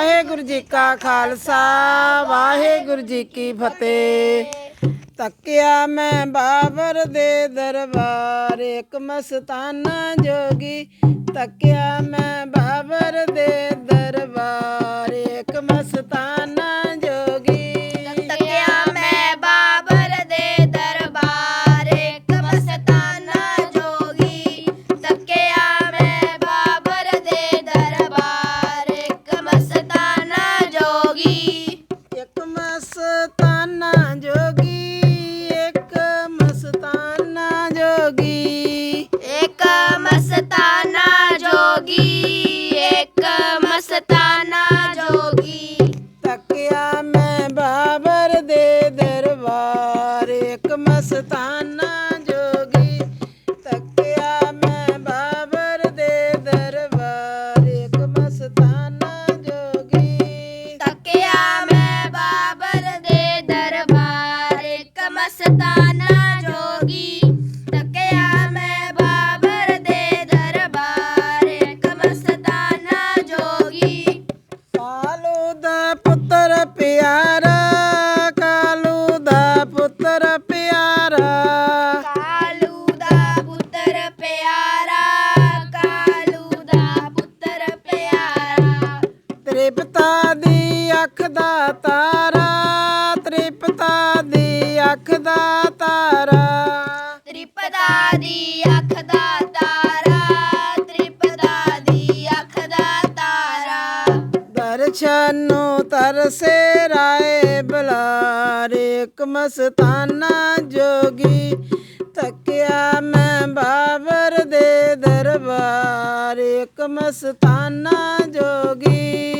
ਵਾਹਿਗੁਰੂ ਜੀ ਕਾ ਖਾਲਸਾ, ਵਾਹਿਗੁਰੂ ਜੀ ਕੀ ਫਤਿਹ। ਤੱਕਿਆ ਮੈਂ ਬਾਬਰ ਦੇ ਦਰਬਾਰ, ਇੱਕ ਮਸਤਾਨਾ ਜੋਗੀ। ਤੱਕਿਆ ਮੈਂ ਬਾਬਰ ਦੇ ਦਰਬਾਰ। ਮਸਤਾਨਾ ਜੋਗੀ ਇੱਕ ਮਸਤਾਨਾ ਜੋਗੀ। ਤੱਕਿਆ ਮੈਂ ਬਾਬਰ ਦੇ ਦਰਬਾਰ ਇੱਕ ਮਸਤਾਨਾ ਅੱਖ ਦਾ ਤਾਰਾ ਤ੍ਰਿਪਤਾ ਦੀ ਅੱਖ ਦਾ ਤਾਰਾ। ਤ੍ਰਿਪਤਾ ਦੀ ਅੱਖ ਦਾ ਤਾਰਾ ਤ੍ਰਿਪਤਾ ਦੀ ਅੱਖ ਦਾ ਤਾਰਾ। ਦਰਸ਼ਨ ਨੂੰ ਤਰਸੇ ਰਾਏ ਬਲਾਰੇ ਇੱਕ ਮਸਤਾਨਾ ਜੋਗੀ। ਤੱਕਿਆ ਮੈਂ ਬਾਬਰ ਦੇ ਦਰਬਾਰ ਇੱਕ ਮਸਤਾਨਾ ਜੋਗੀ।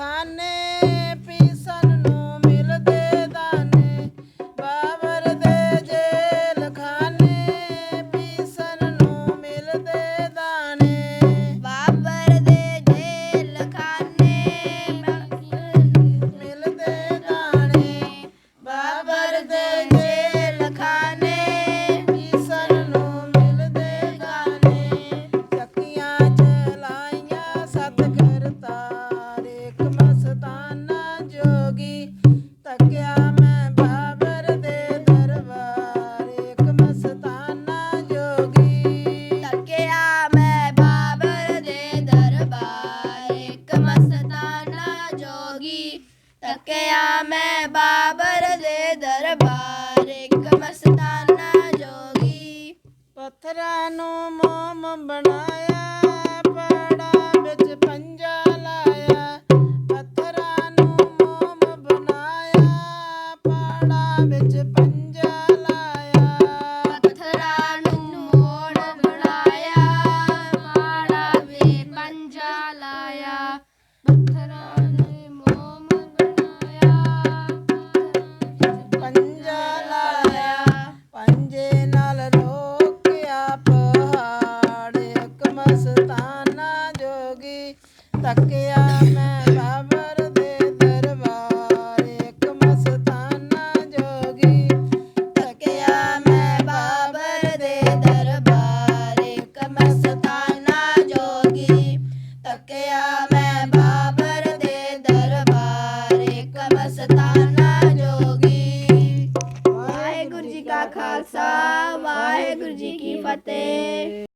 খানে ਰਾਨੋ ਮੋਮ ਬਣਾ ਤੱਕਿਆ ਮੈਂ